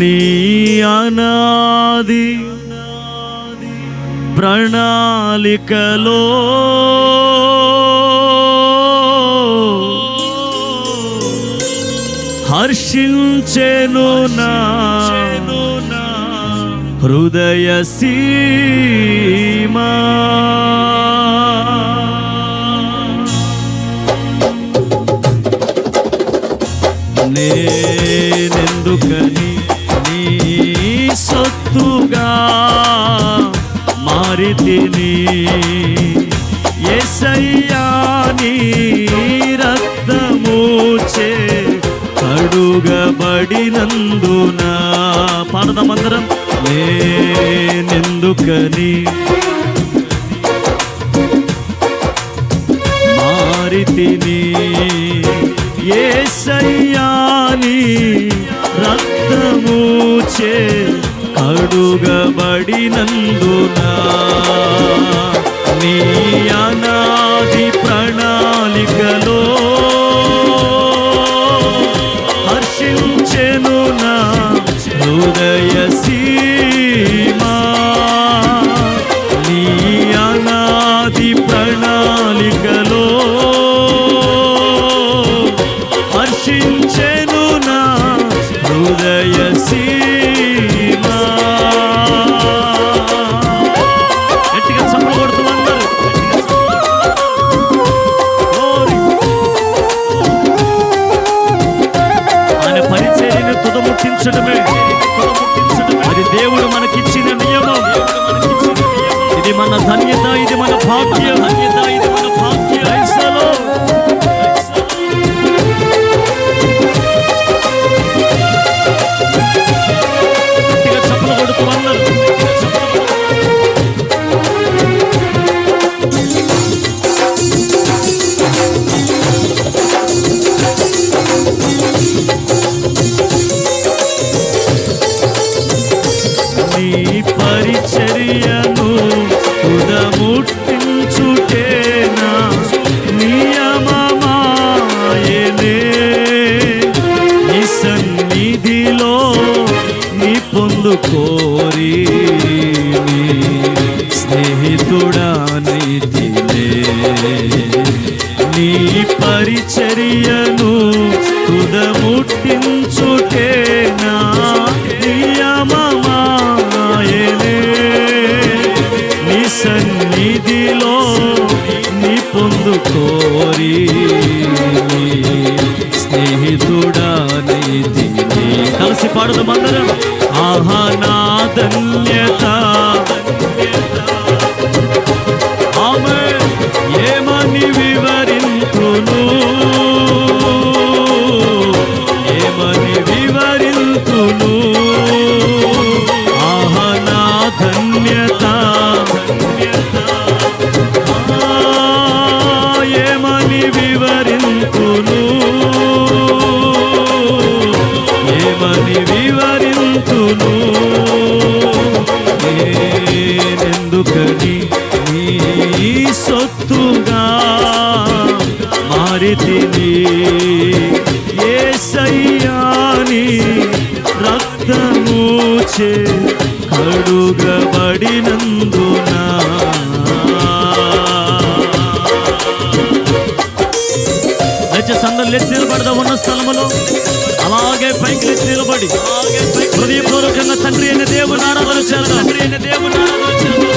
నీ అనాది ప్రణాళికలో హర్షించెను నా హృదయ సీమా. మారితిని. ఎసయ్యాని రక్తమూచే కడుగబడినందున. పాడదామందరం నేనెందుకని మారితిని. ఏసయ్యాని రక్తమూచే కడుగబడినందున. పరిచర్యను ఉదముట్టించుటేనా? నియమమాయనే నీ సన్నిధిలో నీ పొందు కోరి నీ స్నేహితుడా నీతినే. నీ పరిచర్యను ఉదముట్టించుటే కోరి స్నేహితుడా నీతిని కలిసి పాడదాం అందరం. ఆహా సొత్తుగా మారితిని. ఏసయ్యాని రక్తమూచే కడుగబడినందునా. దయచేసి అందరూ లేచి నిలబడదా ఉన్న స్థలములో. అలాగే పైకి నిలబడి. హృదయపూర్వకంగా తండ్రి అయిన దేవుని ఆరాధన చేద్దాం. తండ్రి అయిన దేవుని ఆరాధన చేద్దాం.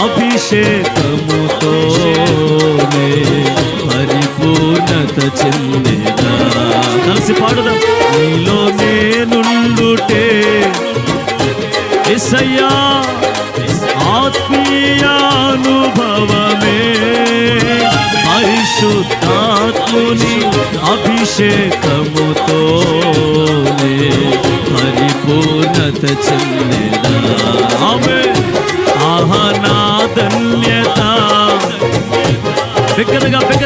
అభిషేకముతోనే పరిపూర్ణత చెందేదా పాడుదా. నీలో నేనుండుటే ఎసయ్యా ఆత్మీయానుభవమే పరిశుద్ధాత్ముని అభిషేకముతోనే పరిపూర్ణత చెందేదా give it up.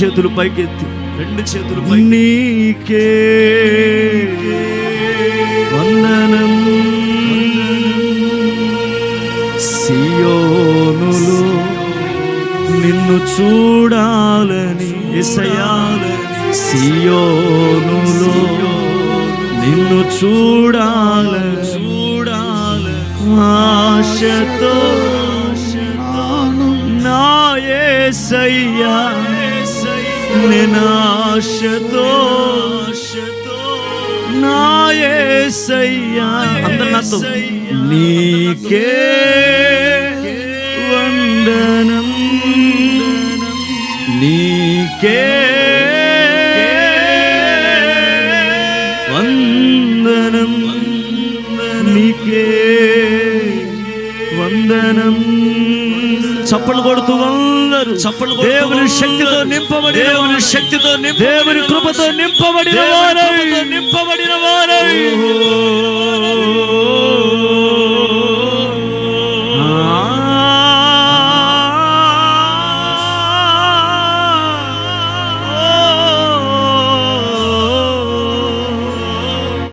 చేతులు పైకెత్తి రెండు చేతులు నీకే సియోనులు నిన్ను చూడాలని ఇసయాలని సియోనులు నిన్ను చూడాల చూడాల ఆశతో నాయ సయ్యా నినాశతో నాయసయ్యా అందరు నాతో నీకే వందనం నీకే వందనం నీకే వందనం. చప్పలు కొడుతూ వంద వారు దేవుని శక్తితో నింపబడి దేవుని శక్తితో దేవుని కృపతో నింపబడిన వారై. నింపబడిన వారై.